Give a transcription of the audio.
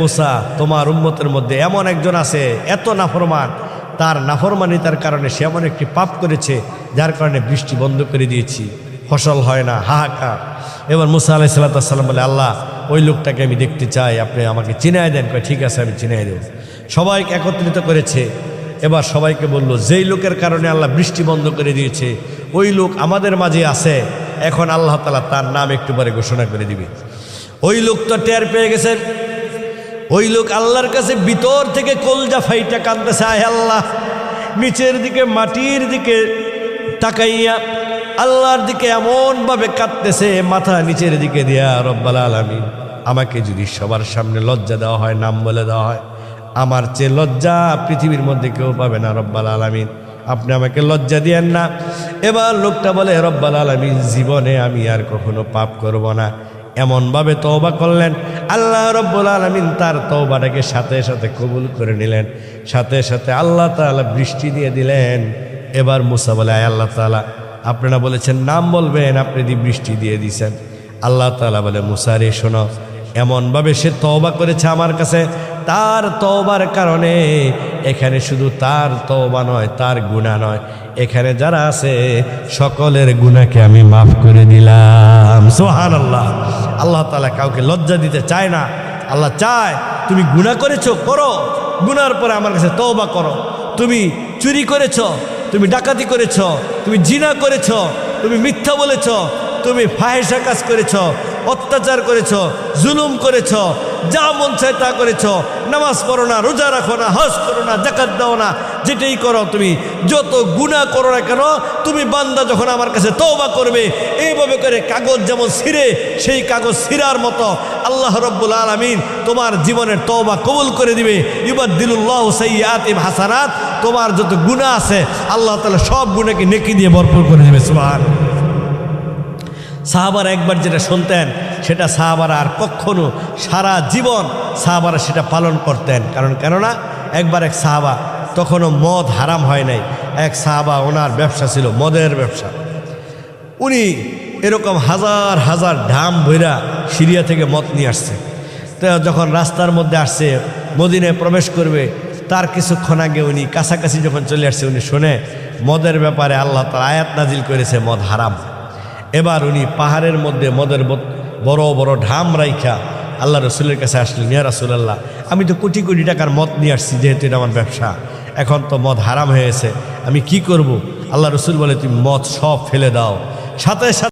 মুসা, তোমার উম্মতের মধ্যে এমন একজন আছে, এত নাফরমান। তার নাফরমানিতার কারণে সে এমন একটি পাপ করেছে, যার কারণে বৃষ্টি বন্ধ করে দিয়েছি। ফসল হয় না, হাহাকার। এবার মুসা আলাহ সাল্লাম বলে, আল্লাহ, ওই লোকটাকে আমি দেখতে চাই, আপনি আমাকে চিনাই দেন। ঠিক আছে, আমি চিনাই দেব। সবাইকে একত্রিত করেছে। এবার সবাইকে বলল, যেই লোকের কারণে আল্লাহ বৃষ্টি বন্ধ করে দিয়েছে, ওই লোক আমাদের মাঝে আছে। এখন আল্লাহ তালা তার নাম একটু পরে ঘোষণা করে দিবে। ওই লোক তো টের পেয়ে গেছেন ওই লোক আল্লাহর কাছে ভিতর থেকে কলজা ফাইটা কাঁদতেছে, আয় আল্লাহ। নিচের দিকে, মাটির দিকে তাকাইয়া আল্লাহর দিকে এমনভাবে কাঁদতেছে, মাথা নিচের দিকে দিয়া রব্বাল আলমী আমাকে যদি সবার সামনে লজ্জা দেওয়া হয়, নাম বলে দেওয়া হয়, আমার চেয়ে লজ্জা পৃথিবীর মধ্যে কেউ পাবে না, রব্বাল আলমিন। আপনি আমাকে লজ্জা দিয়েন না। এবার লোকটা বলে, রব্বাল আলমিন, জীবনে আমি আর কখনো পাপ করব না। এমনভাবে তওবা করলেন। আল্লাহ রব্বুল আলমিন তার তওবাটাকে সাথে সাথে কবুল করে নিলেন। সাথে সাথে আল্লাহ তাআলা বৃষ্টি দিয়ে দিলেন। এবার মুসা বলে, আয় আল্লাহ তাআলা, আপনারা বলেছেন, নাম বলবেন, আপনি দি বৃষ্টি দিয়ে দিছেন। আল্লাহ তাআলা বলে মুসারে শোনো, এমনভাবে সে তওবা করেছে আমার কাছে। তার তওবার কারণে এখানে শুধু তার তওবা নয়, তার গুণা নয়। এখানে যারা আছে, সকলের গুণাকে আমি মাফ করে দিলাম। সোহান আল্লাহ আল্লাহ তালা কাউকে লজ্জা দিতে চায় না। আল্লাহ চায়, তুমি গুণা করেছ, করো। গুনার পরে আমার কাছে তওবা করো। তুমি চুরি করেছ, তুমি ডাকাতি করেছ, তুমি জিনা করেছ, তুমি মিথ্যা বলেছ, তুমি ফাহেসা কাজ করেছ, অত্যাচার করেছ, জুলুম করেছ যা মন চায় তা করেছ। নামাজ পড়ো না, রোজা রাখো না, হজ করো না জাকাত দাও না, যেটাই করো তুমি। যত গুণা করো না কেন, তুমি বান্দা যখন আমার কাছে তওবা করবে, এইভাবে করে কাগজ যেমন ছিঁড়ে, সেই কাগজ ছিঁড়ার মতো আল্লাহ রব্বুল আলমিন তোমার জীবনের তওবা কবুল করে দিবে। ইবাদ্দিল্লাহ সৈয়াত ইব হাসানাত, তোমার যত গুণা আছে, আল্লাহ তালা সব গুণাকে নেকি দিয়ে ভরপুর করে দেবে সুবহান সাহাবার একবার যেটা শুনতেন, সেটা সাহাবারা আর কখনো সারা জীবন সাহাবারা সেটা পালন করতেন। কারণ কেননা, একবার এক সাহাবা, তখনও মদ হারাম হয় নাই। এক সাহাবা, ওনার ব্যবসা ছিল মদের ব্যবসা। উনি এরকম হাজার হাজার ঢাম ভৈরা সিরিয়া থেকে মদ নিয়ে আসছে। তো যখন রাস্তার মধ্যে আসছে, মদিনায় প্রবেশ করবে, তার কিছুক্ষণ আগে উনি কাছাকাছি যখন চলে আসছে, উনি শুনে, মদের ব্যাপারে আল্লাহ তার আয়াত নাজিল করেছে, মদ হারাম। এবার উনি পাহাড়ের মধ্যে মদের বড় বড় ঢাম রাইখা আল্লাহ রসুলের কাছে আসলেন, ইয়া রাসুলাল্লাহ, আমি তো কোটি কোটি টাকার মদ নিয়ে আসছি, যেহেতু এটা আমার ব্যবসা। এখন তো মদ হারাম হয়েছে আমি কি করব? আল্লাহ রসুল বলে, তুমি মদ সব ফেলে দাও। সাথে সাথে